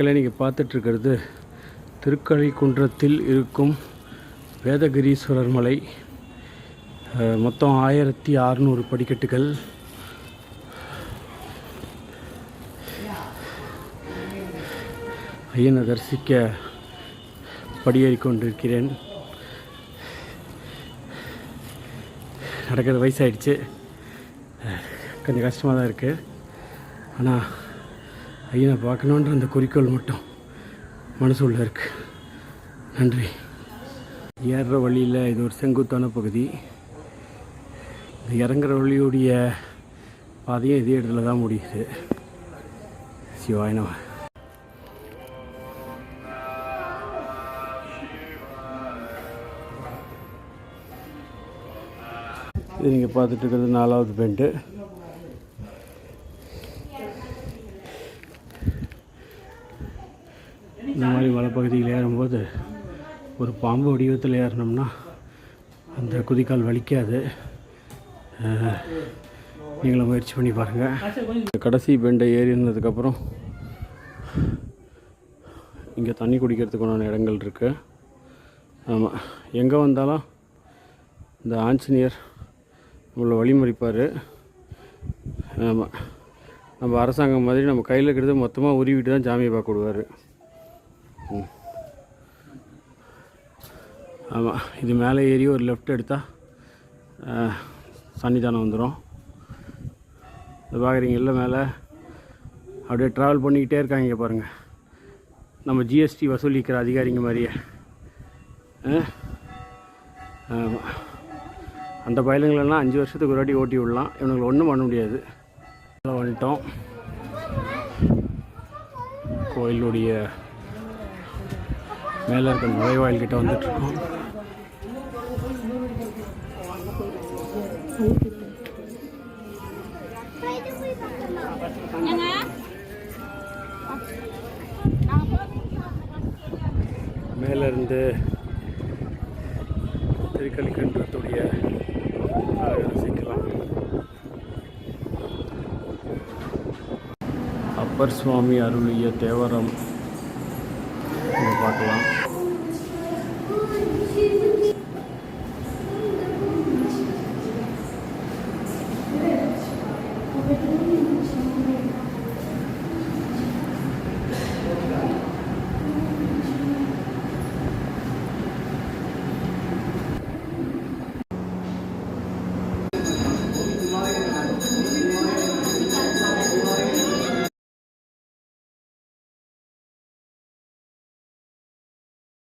மக்களை நீங்கள் பார்த்துட்ருக்கிறது திருக்கழிக்குன்றத்தில் இருக்கும் வேதகிரீஸ்வரர் மலை. மொத்தம் ஆயிரத்தி அறநூறு படிக்கட்டுகள். ஐயனை தரிசிக்க படியேறி கொண்டிருக்கிறேன். நடக்கிறது வயசாயிடுச்சு. கொஞ்சம் கஷ்டமாக தான் இருக்குது ஆனால் ஐயனை பார்க்கணுன்ற அந்த குறிக்கோள் மட்டும் மனசுள்ள இருக்கு. நன்றி. ஏறுற வழியில் இது ஒரு செங்குத்தான பகுதி. இந்த இறங்குற வழியுடைய பாதையும் இதே இடத்துல தான் முடியுது. சிவாயினவா இது நீங்கள் பார்த்துட்டு இருக்கிறது நாலாவது பெண்ட்டு இந்த மாதிரி மலைப்பகுதியில் ஏறும்போது ஒரு பாம்பு வடிவத்தில் ஏறினோம்னா அந்த குதிக்கால் வலிக்காது. நீங்களும் முயற்சி பண்ணி பாருங்கள் கடைசி பெண்டை ஏறினதுக்கப்புறம் இங்கே தண்ணி குடிக்கிறதுக்கான இடங்கள் இருக்குது ஆமாம் எங்கே வந்தாலும் இந்த ஆஞ்சநேயர் நம்மளை வழிமறிப்பார். ஆமாம் நம்ம அரசாங்கம் மாதிரி நம்ம கையில் இருக்கிறத மொத்தமாக உருவிட்டு தான் ஜாமியை பார்க்க விடுவார். ஆமாம் இது மேலே ஏறி ஒரு லெஃப்ட் எடுத்தால் சன்னிதானம் வந்துடும் இது பார்க்குறீங்கல்ல மேலே? அப்படியே ட்ராவல் பண்ணிக்கிட்டே இருக்காங்க பாருங்கள் நம்ம ஜிஎஸ்டி வசூலிக்கிற அதிகாரிங்க மாதிரியே. ஆமாம் அந்த பயலுங்களெல்லாம் அஞ்சு வருஷத்துக்கு ஒரு வாட்டி ஓட்டி விடலாம். இவனுங்களை ஒன்றும் பண்ண முடியாது. வந்துட்டோம். கோயிலுடைய மேலே இருக்க நுழைவாயில் கிட்ட வந்துட்டுருக்கோம் மேலே திருக்கலிக்கன்றத்துடைய ரசிக்கலாம் அப்பர் சுவாமி அருளிய தேவரம் இங்கே பார்க்கலாம்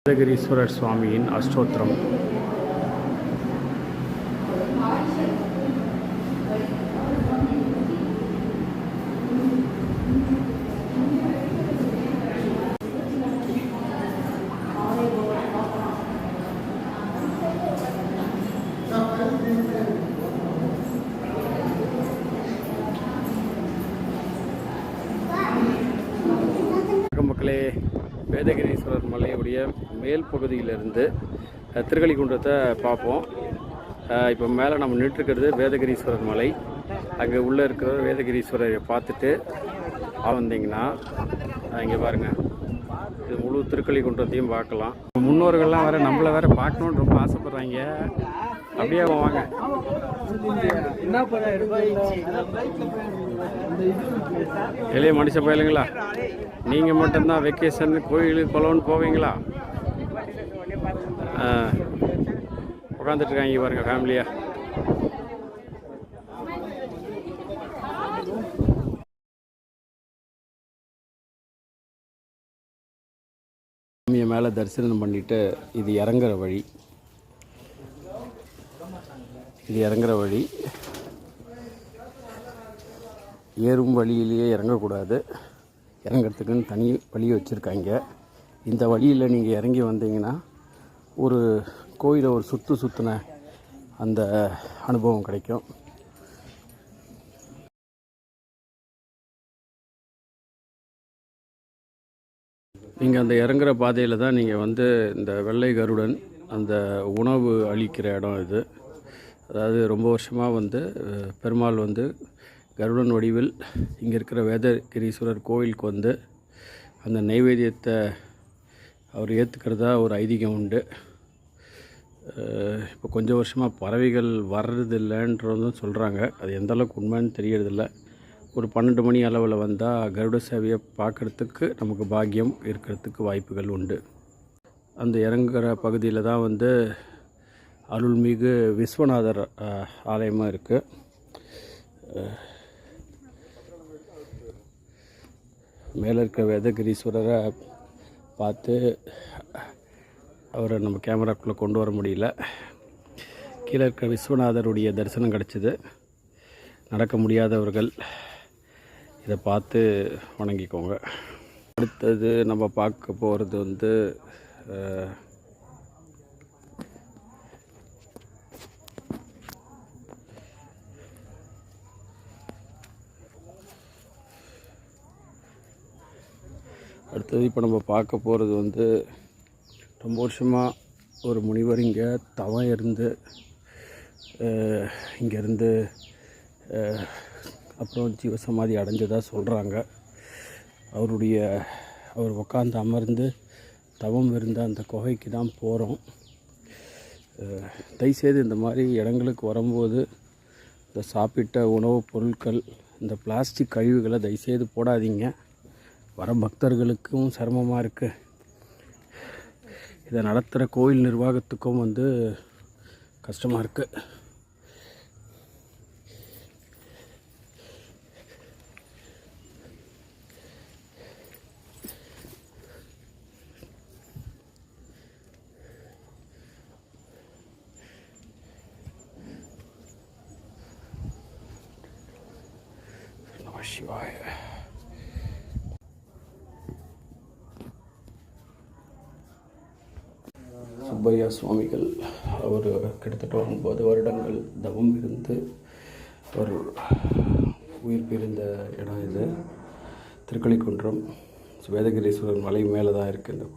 வேதகிரீஸ்வரர் சுவாமியின் அஷ்டோத்திரம். மக்களே வேதகிரீஸ்வரர் மலையுடைய மேல் பகுதியிலிருந்து திருக்கலிக்குன்றத்தை பார்ப்போம். இப்போ மேலே நம்ம நின்றுருக்கிறது வேதகிரீஸ்வரர் மலை. அங்கே உள்ளே இருக்கிற வேதகிரீஸ்வரரை பார்த்துட்டு வந்தீங்கன்னா இங்கே பாருங்கள் இது முழு திருக்கலிக்குன்றத்தையும் பார்க்கலாம். முன்னோர்கள்லாம் வேறு நம்மளை வேறு பார்க்கணுன்னு ரொம்ப ஆசைப்பட்றாங்க. அப்படியே வாங்க. இளைய மனுஷ பயலுங்களா? நீங்கள் மட்டும்தான் வெக்கேஷன் கோயிலுக்கு குளம்னு போவீங்களா? உட்காந்துட்டு இருக்காங்க பாருங்க ஃபேமிலியா சாமியை மேலே தரிசனம் பண்ணிட்டு இது இறங்குற வழி. இது இறங்குற வழி. ஏறும் வழியிலேயே இறங்கக்கூடாது. இறங்கிறதுக்குன்னு தனி வழி வச்சுருக்காங்க. இந்த வழியில் நீங்கள் இறங்கி வந்தீங்கன்னா ஒரு கோயிலை ஒரு சுற்று சுற்றின அந்த அனுபவம் கிடைக்கும். நீங்கள் அந்த இறங்குற பாதையில் தான் நீங்கள் வந்து இந்த வெள்ளை கருடன் அந்த உணவு அளிக்கிற இடம் இது. அதாவது ரொம்ப வருஷமாக வந்து பெருமாள் வந்து கருடன் வடிவில் இங்கே இருக்கிற வேதகிரீஸ்வரர் கோயிலுக்கு வந்து அந்த நைவேத்தியத்தை அவர் ஏற்றுக்கிறதா ஒரு ஐதீகம் உண்டு. இப்போ கொஞ்சம் வருஷமாக பறவைகள் வர்றதில்லைன்றதும் சொல்கிறாங்க அது எந்த அளவுக்கு உண்மைன்னு தெரியறதில்ல. ஒரு பன்னெண்டு மணி அளவில் வந்தால் கருட சேவையை பார்க்குறதுக்கு நமக்கு பாக்கியம் இருக்கிறதுக்கு வாய்ப்புகள் உண்டு. அந்த இறங்குற பகுதியில் தான் வந்து அருள்மிகு விஸ்வநாதர் ஆலயமாக இருக்குது மேலே இருக்க வேதகிரீஸ்வரரை பார்த்து அவரை நம்ம கேமராக்குள்ளே கொண்டு வர முடியல. கீழே இருக்க விஸ்வநாதருடைய தரிசனம் கிடச்சிது. நடக்க முடியாதவர்கள் இதை பார்த்து வணங்கிக்கோங்க. அடுத்தது நம்ம பார்க்க போகிறது வந்து அடுத்தது இப்போ நம்ம பார்க்க போகிறது வந்து ரொம்ப வருஷமாக ஒரு முனிவர் இங்கே தவம் இருந்து இங்கேருந்து அப்புறம் ஜீவசமாதி அடைஞ்சதாக சொல்கிறாங்க அவருடைய அவர் உட்காந்து அமர்ந்து தவம் இருந்த அந்த குகைக்கு தான் போகிறோம் தயவுசெய்து இந்த மாதிரி இடங்களுக்கு வரும்போது இந்த சாப்பிட்ட உணவுப் பொருட்கள் இந்த பிளாஸ்டிக் கழிவுகளை தயவுசெய்து போடாதீங்க. வர பக்தர்களுக்கும் சிரமமாக இருக்குது இதை நடத்துகிற கோயில் நிர்வாகத்துக்கும் வந்து கஷ்டமாக இருக்குது நம சுப்பையா சுவாமிகள் அவர் கிட்டத்தட்ட ஒன்பது வருடங்கள் தவம் இருந்து அவர் உயிர் பிரிந்த இடம் இது. திருக்கலிக்குன்றம் வேதகிரீஸ்வரர் மலை மேலே தான் இருக்குது இந்த